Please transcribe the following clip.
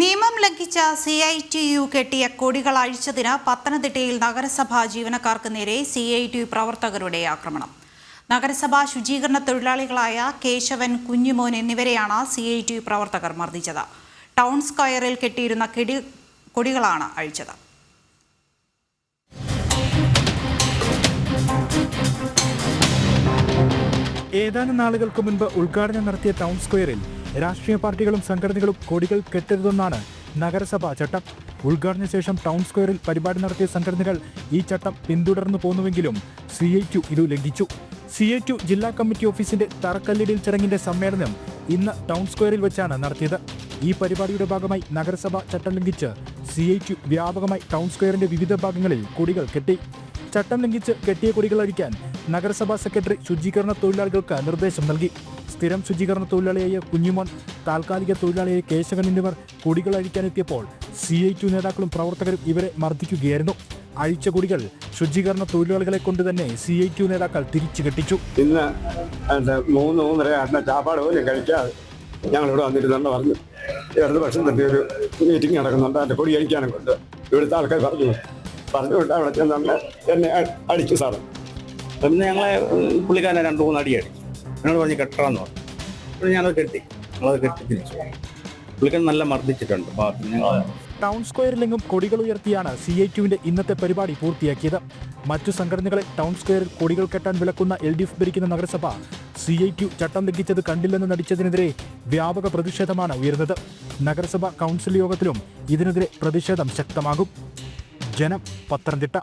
നിയമം ലംഘിച്ച C I T U കെട്ടിയ കൊടികൾ അഴിച്ചതിന് പത്തനംതിട്ടയിൽ നഗരസഭാ ജീവനക്കാർക്ക് നേരെ സി ഐ ടി യു പ്രവർത്തകരുടെ ആക്രമണം. നഗരസഭാ ശുചീകരണ തൊഴിലാളികളായ കേശവൻ കുഞ്ഞുമോൻ എന്നിവരെയാണ് സി ഐ ടി യു പ്രവർത്തകർ മർദ്ദിച്ചത്. ടൗൺ സ്ക്വയറിൽ കെട്ടിയിരുന്ന കെടി കൊടികളാണ് അഴിച്ചത്. ഏതാനും നാളുകൾക്ക് മുൻപ് ഉദ്ഘാടനം നടത്തിയ ടൗൺ സ്ക്വയറിൽ രാഷ്ട്രീയ പാർട്ടികളും സംഘടനകളും കൊടികൾ കെട്ടരുതെന്നാണ് നഗരസഭാ ചട്ടം. ഉദ്ഘാടന ശേഷം ടൗൺ സ്ക്വയറിൽ പരിപാടി നടത്തിയ സംഘടനകൾ ഈ ചട്ടം പിന്തുടർന്നു പോന്നുവെങ്കിലും സി ഐ ടു ഇത് ലംഘിച്ചു. സി ഐ ടു ജില്ലാ കമ്മിറ്റി ഓഫീസിന്റെ തറക്കല്ലിടിയിൽ ചടങ്ങിന്റെ സമ്മേളനം ഇന്ന് ടൗൺ സ്ക്വയറിൽ വെച്ചാണ് നടത്തിയത്. ഈ പരിപാടിയുടെ ഭാഗമായി നഗരസഭ ചട്ടം ലംഘിച്ച് സി ഐ ടു വ്യാപകമായി ടൗൺ സ്ക്വയറിന്റെ വിവിധ ഭാഗങ്ങളിൽ കൊടികൾ കെട്ടി. ചട്ടം ലംഘിച്ച് കെട്ടിയ കുടികൾ അഴിക്കാൻ നഗരസഭാ സെക്രട്ടറി ശുചീകരണ തൊഴിലാളികൾക്ക് നിർദ്ദേശം നൽകി. സ്ഥിരം ശുചീകരണ തൊഴിലാളിയായ കുഞ്ഞുമോൻ താൽക്കാലിക തൊഴിലാളിയായ കേശവൻ എന്നിവർ കുടികൾ അഴിക്കാനെത്തിയപ്പോൾ സി ഐ ടു നേതാക്കളും പ്രവർത്തകരും ഇവരെ മർദ്ദിക്കുകയായിരുന്നു. അഴിച്ച കുടികൾ ശുചീകരണ തൊഴിലാളികളെ കൊണ്ട് തന്നെ സി ഐ ടു നേതാക്കൾ തിരിച്ചു കെട്ടിച്ചു. ഇന്ന് മൂന്ന് മൂന്നര ചാപ്പാട് പോലും കഴിക്കാതെ ഞങ്ങളിവിടെ വന്നിരുന്നു പറഞ്ഞു. ഇടതുപക്ഷം തന്നെ ഒരു മീറ്റിംഗ് നടക്കുന്നുണ്ട്. അതിന്റെ കൊടി കഴിക്കാനും കൊണ്ട് ഇവിടുത്തെ ആൾക്കാർ പറഞ്ഞു. പറഞ്ഞു വിട്ട് അവിടെ എന്നെ അടിച്ചു സാറ്. പിന്നെ ഞങ്ങളെ പുള്ളിക്കാരനെ രണ്ട് മൂന്ന് അടി അടിച്ചു എന്നോട് പറഞ്ഞ് കെട്ടണമെന്ന് പറഞ്ഞു. പിന്നെ ഞാനത് കെട്ടി. ഞങ്ങളത് കെട്ടി തിരിച്ചു. പുള്ളിക്കാരൻ നല്ല മർദ്ദിച്ചിട്ടുണ്ട് ടൗൺ സ്ക്വയറിലെങ്ങും കൊടികൾ ഉയർത്തിയാണ് സി ഐ ടുവിന്റെ ഇന്നത്തെ പരിപാടി പൂർത്തിയാക്കിയത്. മറ്റു സംഘടനകളെ ടൗൺ സ്ക്വയറിൽ കൊടികൾ കെട്ടാൻ വിലക്കുന്ന എൽ ഡി എഫ് ഭരിക്കുന്ന നഗരസഭ സി ഐ ടു ചട്ടം ലംഘിച്ചത് കണ്ടില്ലെന്ന് നടിച്ചതിനെതിരെ വ്യാപക പ്രതിഷേധമാണ് ഉയർന്നത്. നഗരസഭ കൗൺസിൽ യോഗത്തിലും ഇതിനെതിരെ പ്രതിഷേധം ശക്തമാകും. ജനം പത്തനംതിട്ട.